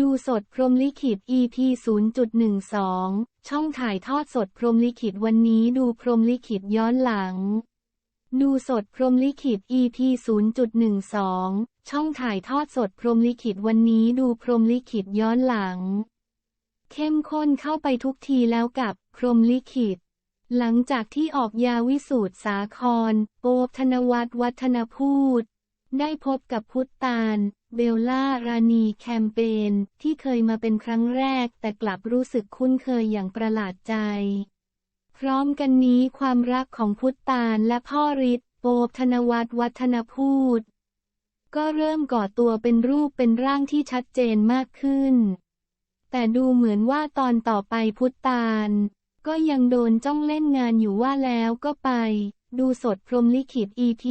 ดูสดพรมลิขิต EP 0.12 ช่องถ่ายทอดสดพรมลิขิตวันนี้ดูพรมลิขิตย้อนหลัง ดูสดพรมลิขิต EP 0.12 ช่องถ่ายทอดสดพรมลิขิตวันนี้ดูพรมลิขิตย้อนหลัง เข้มข้นเข้าไปทุกทีแล้วกับพรมลิขิต หลังจากที่ออกยาวิสูตรสาคร โปบธนวัฒน์วัฒนพูด ได้พบกับพุทธตาล เบลล่า รานีแคมเปญที่เคยมาเป็นครั้งแรกแต่กลับรู้สึกคุ้นเคยอย่างประหลาดใจ พร้อมกันนี้ความรักของพุทธตาลและพ่อฤทธิ์โปบธนวัฒน์วัฒนพูด ก็เริ่มก่อตัวเป็นรูปเป็นร่างที่ชัดเจนมากขึ้น แต่ดูเหมือนว่าตอนต่อไปพุทธตาล ก็ยังโดนจ้องเล่นงานอยู่ว่าแล้วก็ไป ดูสดพรมลิขิต EP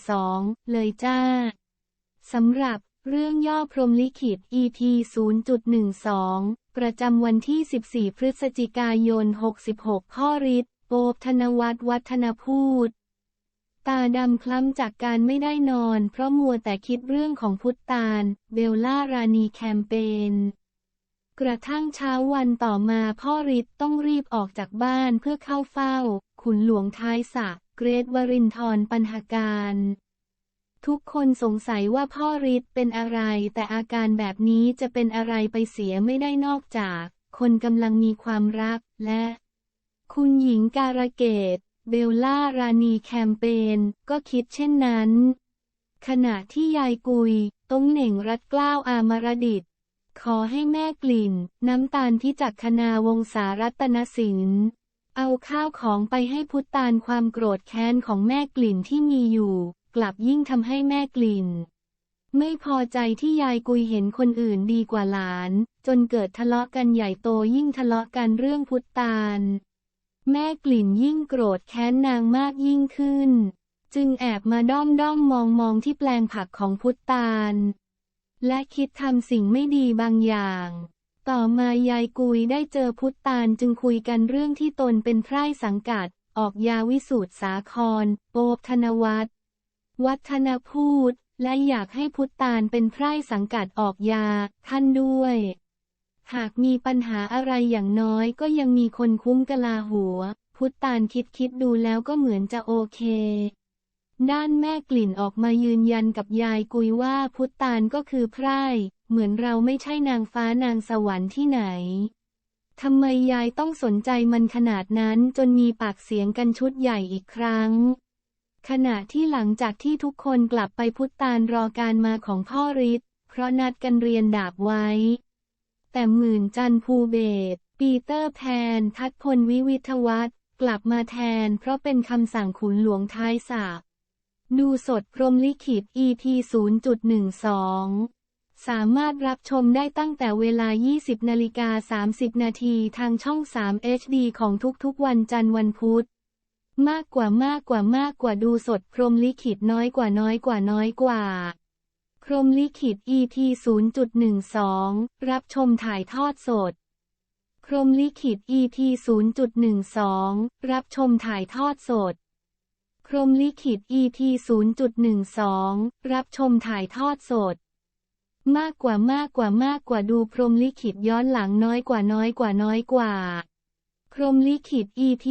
0.12 เลยจ้า สำหรับเรื่องย่อพรมลิขิต EP 0.12 ประจำวันที่ 14 พฤศจิกายน 66 ข้อริดโบธนวัฒน์วัฒนพูด ตาดำคล้ำจากการไม่ได้นอน เพราะมัวแต่คิดเรื่องของพุทธตาล เบลล่ารานีแคมเปญกระทั่งเช้าวันต่อมาพ่อฤทธิ์ต้องรีบออกจากบ้านเพื่อเข้าเฝ้า ขุนหลวงท้ายสะ เกรทวรินทร์ปัญหาการ ทุกคนสงสัยว่าพ่อฤทธิ์เป็นอะไร แต่อาการแบบนี้จะเป็นอะไรไปเสียไม่ได้นอกจาก คนกำลังมีความรักและ คุณหญิงการะเกตเบลล่ารานีแคมเปญก็คิดเช่นนั้น ขณะที่ยายกุยต้องเหน่งรัดกล้าวอามรดิตขอให้แม่กลิ่น น้ำตาลพิจักคณาวงศารัตนสิน เอาข้าวของไปให้พุทตาลความโกรธแค้นของแม่กลิ่นที่มีอยู่ กลับยิ่งทำให้แม่กลิ่น ไม่พอใจที่ยายกุยเห็นคนอื่นดีกว่าหลาน จนเกิดทะเลาะกันใหญ่โตยิ่งทะเลาะกันเรื่องพุทตาลแม่กลิ่นยิ่งโกรธแค้นนางมากยิ่งขึ้น จึงแอบมาด้อมด้อมมองมองที่แปลงผักของพุทตาลและคิดทำสิ่งไม่ดีบางอย่าง ต่อมายายกุยได้เจอพุทตาลจึงคุยกันเรื่องที่ตนเป็นไพร่สังกัด ออกยาวิสูตรสาครโปบธนวัฒน์วัฒนพูด และอยากให้พุทตาลเป็นไพร่สังกัดออกยา ท่านด้วย หากมีปัญหาอะไรอย่างน้อยก็ยังมีคนคุ้มกลาหัว พุทตาลคิดคิดดูแล้วก็เหมือนจะโอเคด้านแม่กลิ่นออกมายืนยันกับยายกุยว่าพุทตาลก็คือไพร่ เหมือนเราไม่ใช่นางฟ้านางสวรรค์ที่ไหน ทำไมยายต้องสนใจมันขนาดนั้นจนมีปากเสียงกันชุดใหญ่อีกครั้ง ขณะที่หลังจากที่ทุกคนกลับไปพุทตาลรอการมาของพ่อฤทธิ์เพราะนัดกันเรียนดาบไว้ แต่หมื่นจันภูเบศปีเตอร์แพน ทัดพลวิวิทวัฒน์กลับมาแทนเพราะเป็นคำสั่งขุนหลวงท้ายสาบดูสดพรมลิขิต EP 0.12 สามารถรับชมได้ตั้งแต่เวลา 20 นาฬิกา 30 นาทีทางช่อง 3 HD ของทุกๆ วันจันทร์วันพุธ มากกว่ามากกว่ามากกว่าดูสดพรมลิขิตน้อยกว่าน้อยกว่าน้อยกว่า พรมลิขิต EP 0.12 รับชมถ่ายทอดสด พรมลิขิต EP 0.12 รับชมถ่ายทอดสด พรมลิขิต EP 0.12 รับชมถ่ายทอดสด มากกว่ามากกว่ามากกว่าดูพรมลิขิตย้อนหลังน้อยกว่าน้อยกว่าน้อยกว่า พรมลิขิต EP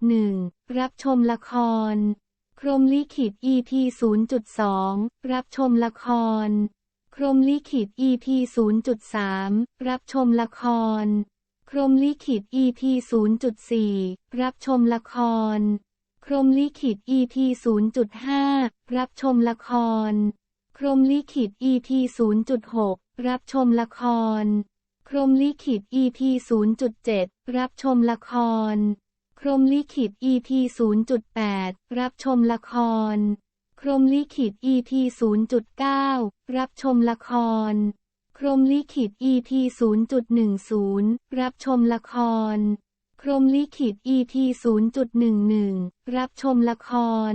0.1 รับชมละคร พรมลิขิต EP 0.2 รับชมละคร พรมลิขิต EP 0.3 รับชมละคร พรมลิขิต EP 0.4 รับชมละคร พรมลิขิต EP 0.5 รับชมละคร พรมลิขิต EP 0.6 รับชมละคร พรมลิขิต EP 0.7 รับชมละคร พรมลิขิต EP 0.8 รับชมละคร พรมลิขิต EP 0.9 รับชมละคร พรมลิขิต EP 0.10 รับชมละคร พรมลิขิต EP 0.11 รับชมละคร